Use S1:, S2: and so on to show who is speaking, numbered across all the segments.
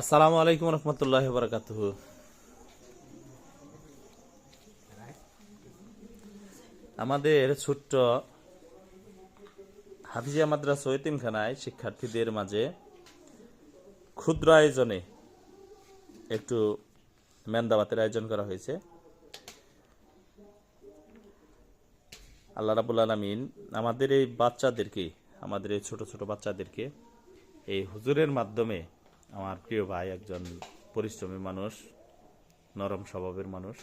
S1: আসসালামু আলাইকুম রহমতুল্লাহ বরকাত আমাদের ছোট্ট হাফিজিয়া মাদ্রাসা এতিমখানায় শিক্ষার্থীদের মাঝে ক্ষুদ্র আয়োজনে একটু মেন্দাবাতের আয়োজন করা হয়েছে। আল্লাহ রাবুল আলমিন আমাদের এই বাচ্চাদেরকে, আমাদের এই ছোট ছোট বাচ্চাদেরকে এই হুজুরের মাধ্যমে আমার প্রিয় ভাই একজন পরিশ্রমী মানুষ, নরম স্বভাবের মানুষ।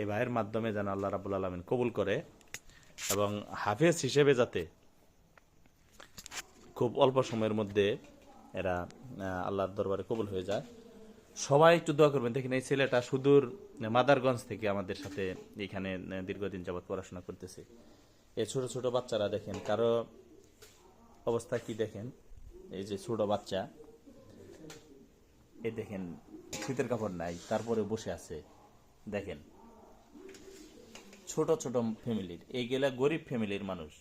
S1: এই ভাইয়ের মাধ্যমে যেন আল্লাহ রাবুল আলমিন কবুল করে এবং হাফেজ হিসেবে যাতে খুব অল্প সময়ের মধ্যে এরা আল্লাহর দরবারে কবুল হয়ে যায়। সবাই একটু দোয়া করবেন। দেখেন এই ছেলেটা সুদূর মাদারগঞ্জ থেকে আমাদের সাথে এখানে দীর্ঘদিন যাবৎ পড়াশোনা করতেছে। এই ছোট ছোট বাচ্চারা দেখেন, কারও অবস্থা কি দেখেন? এই যে ছোট বাচ্চা। এই দেখেন, শীতের কাপড় নাই, তারপরে বসে আছে। দেখেন, ছোট ছোট ফ্যামিলির এইগুলা গরিব ফ্যামিলির মানুষ।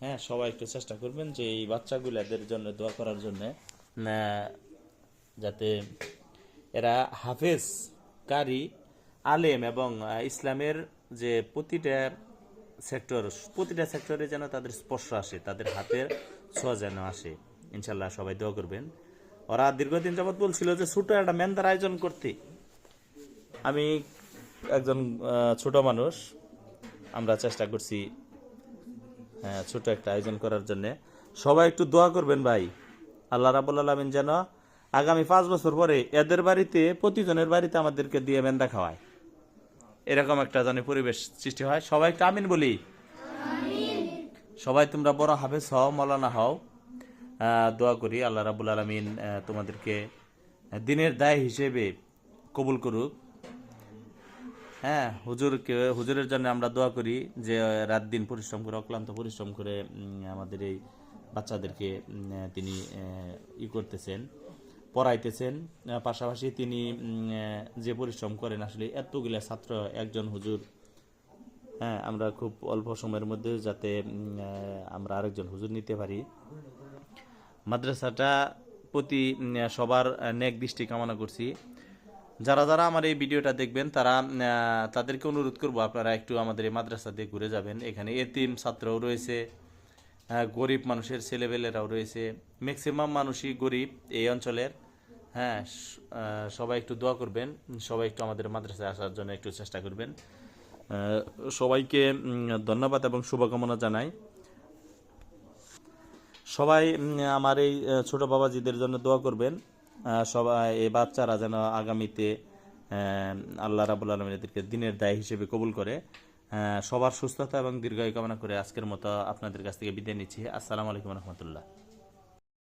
S1: হ্যাঁ সবাই একটু চেষ্টা করবেন যে এই বাচ্চাগুলাদের জন্য দোয়া করার জন্য যাতে এরা হাফেজ কারি আলেম এবং ইসলামের যে প্রতিটা সেক্টর, প্রতিটা সেক্টরে যেন তাদের স্পর্শ আসে, তাদের হাতের ছোঁয়া যেন আসে। ইনশাল্লাহ সবাই দোয়া করবেন। ওরা দীর্ঘদিন যাবৎ বলছিল যে ছোট একটা মেন্দার আয়োজন করতে। আমি একজন ছোট মানুষ। আমরা চেষ্টা করছি হ্যাঁ, ছোট একটা আয়োজন করার জন্য। সবাই একটু দোয়া করবেন ভাই। আল্লাহ রাবুল আলমিন যেন আগামী পাঁচ বছর পরে এদের বাড়িতে প্রতিজনের বাড়িতে আমাদেরকে দিয়ে মেন্দা খাওয়ায়। এরকম একটা জানি পরিবেশ সৃষ্টি হয়। সবাই একটু আমিন বলি। সবাই তোমরা বড় হাফেজ হও মলানা হও। দোয়া করি, আল্লাহ রাবুল আলমিন তোমাদেরকে দিনের দায় হিসেবে কবুল করুক। হ্যাঁ হুজুরকে, হুজুরের জন্য আমরা দোয়া করি যে, রাত দিন পরিশ্রম করে, অক্লান্ত পরিশ্রম করে আমাদের এই বাচ্চাদেরকে তিনি ই করতেছেন, পড়াইতেছেন। পাশাপাশি তিনি যে পরিশ্রম করেন, আসলে এতগুলা ছাত্র, একজন হুজুর হ্যাঁ আমরা খুব অল্প সময়ের মধ্যে যাতে আমরা আরেকজন হুজুর নিতে পারি। মাদ্রাসাটা প্রতি সবার নেক দৃষ্টি কামনা করছি। যারা যারা আমার এই ভিডিওটা দেখবেন, তারা তাদেরকে অনুরোধ করব আপনারা একটু আমাদের এই মাদ্রাসা দিয়ে ঘুরে যাবেন। এখানে এতিম ছাত্রও রয়েছে গরিব মানুষের ছেলেবেলেরাও রয়েছে। ম্যাক্সিমাম মানুষই গরিব এই অঞ্চলের। হ্যাঁ সবাই একটু দোয়া করবেন, সবাই একটু আমাদের মাদ্রাসায় আসার জন্য একটু চেষ্টা করবেন। সবাইকে ধন্যবাদ এবং শুভকামনা জানাই। সবাই আমার এই ছোট বাবাজিদের জন্য দোয়া করবেন। সবাই, এই বাচ্চারা যেন আগামীতে আল্লাহ রাবুল আলম এদেরকে দিনের দায় হিসেবে কবুল করে। সবার সুস্থতা এবং দীর্ঘায়ু কামনা করে আজকের মতো আপনাদের কাছ থেকে বিদায় নিচ্ছি। আসসালামু আলাইকুম রহমতুল্লাহ।